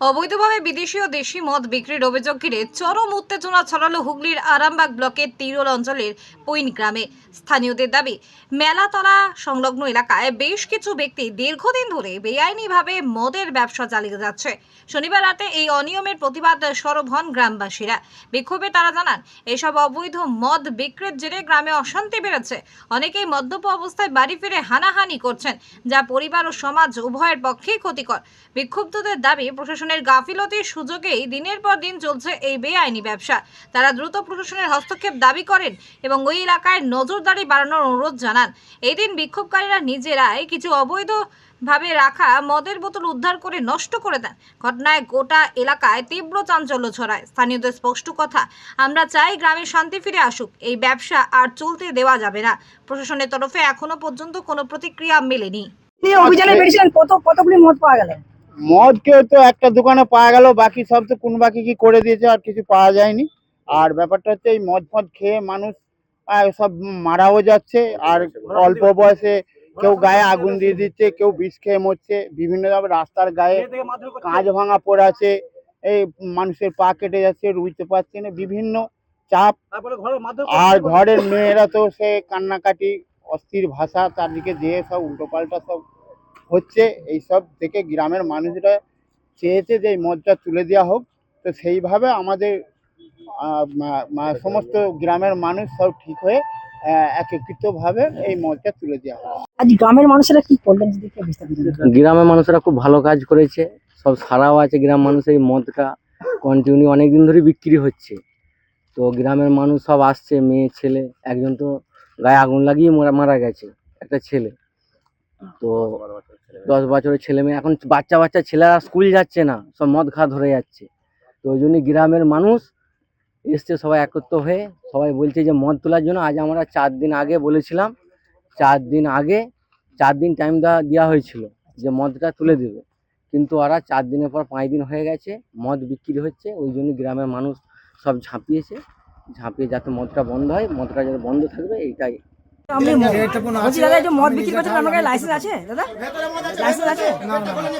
অবৈধভাবে বিদেশি ও দেশি মদ বিক্রির অভিযোগ ঘিরে চরম উত্তেজনা ছড়ালো হুগলির আরামবাগ ব্লকের তিরোল অঞ্চলের পৈন গ্রামে। স্থানীয়দের দাবি, মেলাতলা সংলগ্ন এলাকায় বেশ কিছু ব্যক্তি দীর্ঘদিন ধরে বেআইনিভাবে মদের ব্যবসা চালিয়ে যাচ্ছে। শনিবার রাতে এই অনিয়মের প্রতিবাদ সরব হন গ্রামবাসীরা। বিক্ষোভে তারা জানান, এসব অবৈধ মদ বিক্রির জেরে গ্রামে অশান্তি বেড়েছে। অনেকেই মদ্যপ অবস্থায় বাড়ি ফিরে হানাহানি করছেন, যা পরিবার ও সমাজ উভয়ের পক্ষেই ক্ষতিকর। বিক্ষুব্ধদের দাবি প্রশাসনের গাফিলতির সুযোগেই দিনের পর দিন চলছে এই বেআইনি ব্যবসা। তারা দ্রুত প্রশাসনের হস্তক্ষেপ দাবি করেন এবং ওই এলাকায় নজরদারি বাড়ানোর অনুরোধ জানান। এই দিন বিক্ষোভকারীরা নিজেরাই কিছু অবৈধ ভাবে রাখা মদের বোতল উদ্ধার করে নষ্ট করে দেন। ঘটনায় গোটা এলাকায় তীব্র চাঞ্চল্য ছড়ায়। স্থানীয়দের স্পষ্ট কথা আমরা চাই গ্রামে শান্তি ফিরে আসুক। এই ব্যবসা আর চলতে দেওয়া যাবে না। প্রশাসনের তরফে এখনও পর্যন্ত কোনো প্রতিক্রিয়া মেলেনি। অভিযানে বেরিয়েছিলেন কত কতগুলি মদ পাওয়া গেল? মদকে তো একটা দোকানে পাওয়া গেল, বাকি সব তো কোন বাকি কি করে দিয়েছে আর কিছু পাওয়া যায়নি। আর ব্যাপারটা হচ্ছে এই মদ ফদ খেয়ে মানুষ সব মারাও যাচ্ছে, আর অল্প বয়সে কেউ গায়ে আগুন দিয়ে দিচ্ছে, কেউ বিষ খেয়ে মরছে, বিভিন্ন রাস্তার গায়ে কাঁচ ভাঙা পড়ে আছে, এই মানুষের পা কেটে যাচ্ছে, রুইতে পারছে না, বিভিন্ন চাপ। আর ঘরের মেয়েরা তো সে কান্নাকাটি, অস্থির ভাষা, চারদিকে যেয়ে সব উল্টোপাল্টা সব হচ্ছে এইসব থেকে গ্রামের মানুষরা চেয়েছে যে এই মদটা তুলে দেওয়া হোক। তো সেইভাবে আমাদের সমস্ত গ্রামের মানুষ সব ঠিক হয়ে একত্রিতভাবে এই মদটা তুলে দেওয়া হোক। আজ গ্রামের মানুষেরা কি করলেন। গ্রামের মানুষরা খুব ভালো কাজ করেছে। সব সারাও আছে গ্রাম মানুষের এই মদটা কন্টিনিউ অনেক দিন ধরে বিক্রি হচ্ছে। তো গ্রামের মানুষ সব আসছে মেয়ে ছেলে একজন তো গায়ে আগুন লাগিয়ে মারা মারা গেছে একটা ছেলে। তো দশ বছরের ছেলে মেয়ে। এখন বাচ্চা বাচ্চা ছেলেরা স্কুল যাচ্ছে না সব মদ খা ধরে যাচ্ছে। তো ওই জন্য গ্রামের মানুষ এসছে সবাই একত্র হয়ে সবাই বলছে যে মদ তোলার জন্য আজ আমরা চার দিন আগে বলেছিলাম চার দিন আগে চার দিন টাইম দেওয়া দেওয়া হয়েছিল যে মদটা তুলে দেবে। কিন্তু ওরা চার দিনের পর পাঁচ দিন হয়ে গেছে মদ বিক্রি হচ্ছে ওই জন্য গ্রামের মানুষ সব ঝাঁপিয়েছে। ঝাঁপিয়ে যাতে মদটা বন্ধ হয় মদটা যাতে বন্ধ থাকবে এইটাই বলছি দাদা যে মদ বিক্রি করছেন আপনার কাছে লাইসেন্স আছে? দাদা? লাইসেন্স আছে?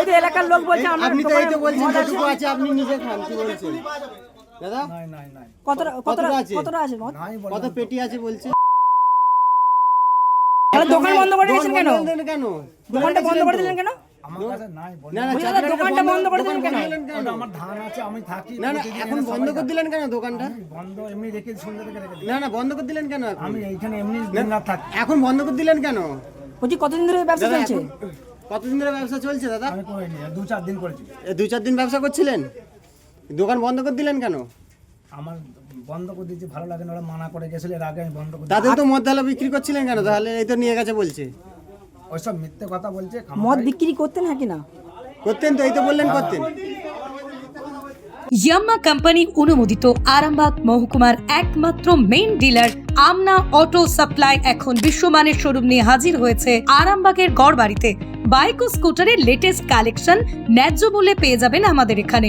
এই তো এলাকার লোক বলছে আমার আপনি তো এই তো দোকানে বলছেন মদ আছে। আপনি নিজে খান কি বলছেন? দাদা? কতটা কতটা কতটা আছে? কতটা আছে মদ? কত পেটি আছে বলছে দোকান বন্ধ করে দিয়েছেন কেন? কেন? দোকানটা বন্ধ করে দিলেন কেন? না না বলছি দোকানটা বন্ধ করে দিলেন কেন? আমার ধান আছে আমি থাকি না না এখন বন্ধ করে দিলেন কেন দোকানটা? বন্ধ এমনি রেখে সন্ধ্যা থেকে রেখে না না বন্ধ করে দিলেন কেন এখন? আমি এইখানে এমনি দিন থাকি। এখন বন্ধ করে দিলেন কেন? বলছি কতদিন ধরে ব্যবসা চলছে? কতদিন ধরে ব্যবসা চলছে দাদা? আমি করিনি দু চার দিন করেছি। দু চার দিন ব্যবসা করছিলেন? দোকান বন্ধ করে দিলেন কেন? আমার বন্ধ করে দিয়েছি ভালো লাগে না ওরা মানা করে গেছিল এর আগে আমি বন্ধ করে তাদের তো মদ বিক্রি করছিলেন কেন? তাহলে এই তো নিয়ে গেছে বলছে। ওইসব মিথ্যে কথা বলছে মদ বিক্রি করতেন নাকি না? করতেন তো এই তো বললেন করতেন। ইয়াম্মা কোম্পানি অনুমোদিত আরামবাগ মহকুমার একমাত্র main dealer Amna auto supply এখন বিশ্বমানের শোরুম নিয়ে হাজির হয়েছে আরামবাগের গড়বাড়িতে। বাইক ও স্কুটারের লেটেস্ট কালেকশন ন্যায্য মূল্যে পেয়ে যাবেন আমাদের এখানে।